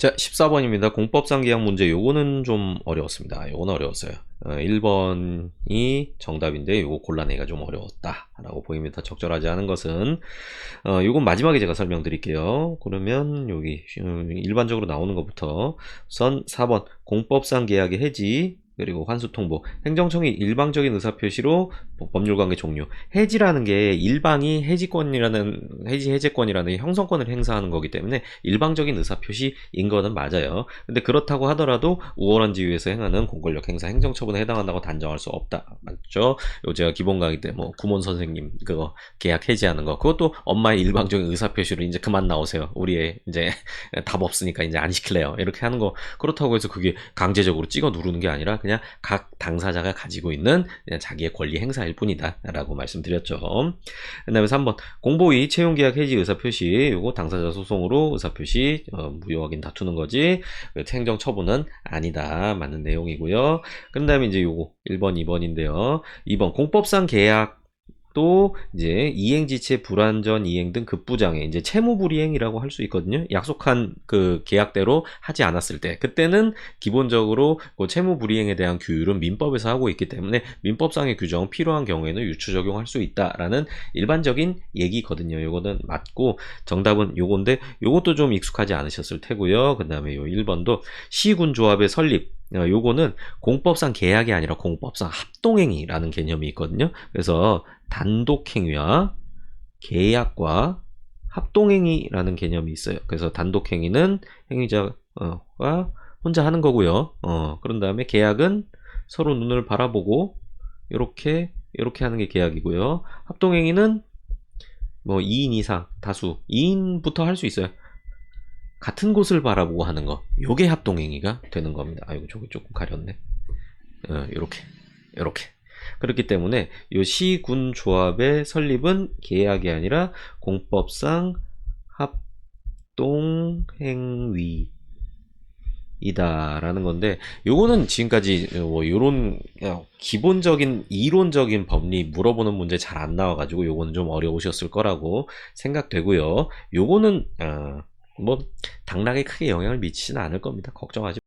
자, 14번입니다. 공법상 계약 문제. 요거는 좀 어려웠습니다. 요건 어려웠어요. 어, 1번이 정답인데 요거 골라내기가 좀 어려웠다. 라고 보입니다. 적절하지 않은 것은 어, 요건 마지막에 제가 설명드릴게요. 그러면 여기 음, 일반적으로 나오는 것부터 우선 4번 공법상 계약의 해지 그리고 환수 통보 행정청이 일방적인 의사표시로 법률관계 종료 해지라는 게 일방이 해지권이라는 해지 해제권이라는 형성권을 행사하는 거기 때문에 일방적인 의사표시인 거는 맞아요. 근데 그렇다고 하더라도 우월한 지위에서 행하는 공권력 행사 행정처분에 해당한다고 단정할 수 없다. 맞죠? 요 제가 기본 강의 때 뭐 구몬 선생님 그거 계약 해지하는 거 그것도 엄마의 일방적인 의사표시로 이제 그만 나오세요. 우리의 이제 답 없으니까 이제 안 시킬래요. 이렇게 하는 거 그렇다고 해서 그게 강제적으로 찍어 누르는 게 아니라 그냥 각 당사자가 가지고 있는 그냥 자기의 권리 행사일 뿐이다. 라고 말씀드렸죠. 그 다음에 3번. 공보위 채용계약 해지 의사 표시. 요거 당사자 소송으로 의사 표시 어, 무효 확인 다투는 거지. 그 행정 처분은 아니다. 맞는 내용이고요. 그 다음에 이제 요거 1번 2번인데요. 2번. 공법상 계약 또 이제 이행 지체 불완전 이행 등 급부장애 이제 채무 불이행이라고 할 수 있거든요. 약속한 그 계약대로 하지 않았을 때 그때는 기본적으로 그 채무 불이행에 대한 규율은 민법에서 하고 있기 때문에 민법상의 규정 필요한 경우에는 유추 적용할 수 있다라는 일반적인 얘기거든요. 요거는 맞고 정답은 요건데 요것도 좀 익숙하지 않으셨을 테고요. 그다음에 요 1번도 시군 조합의 설립 어, 요거는 공법상 계약이 아니라 공법상 합동행위라는 개념이 있거든요. 그래서 단독행위와 계약과 합동행위라는 개념이 있어요. 그래서 단독행위는 행위자가 혼자 하는 거고요. 어, 그런 다음에 계약은 서로 눈을 바라보고 이렇게 이렇게 하는 게 계약이고요. 합동행위는 뭐 2인 이상 다수 2인부터 할 수 있어요. 같은 곳을 바라보고 하는 거 요게 합동행위가 되는 겁니다. 아이고 저기 조금 가렸네. 어, 요렇게 요렇게 그렇기 때문에 요 시군 조합의 설립은 계약이 아니라 공법상 합동 행위 이다라는 건데 요거는 지금까지 뭐 요런 기본적인 이론적인 법리 물어보는 문제 잘 안 나와 가지고 요거는 좀 어려우셨을 거라고 생각되고요. 요거는 어, 뭐 당락에 크게 영향을 미치지는 않을 겁니다. 걱정하지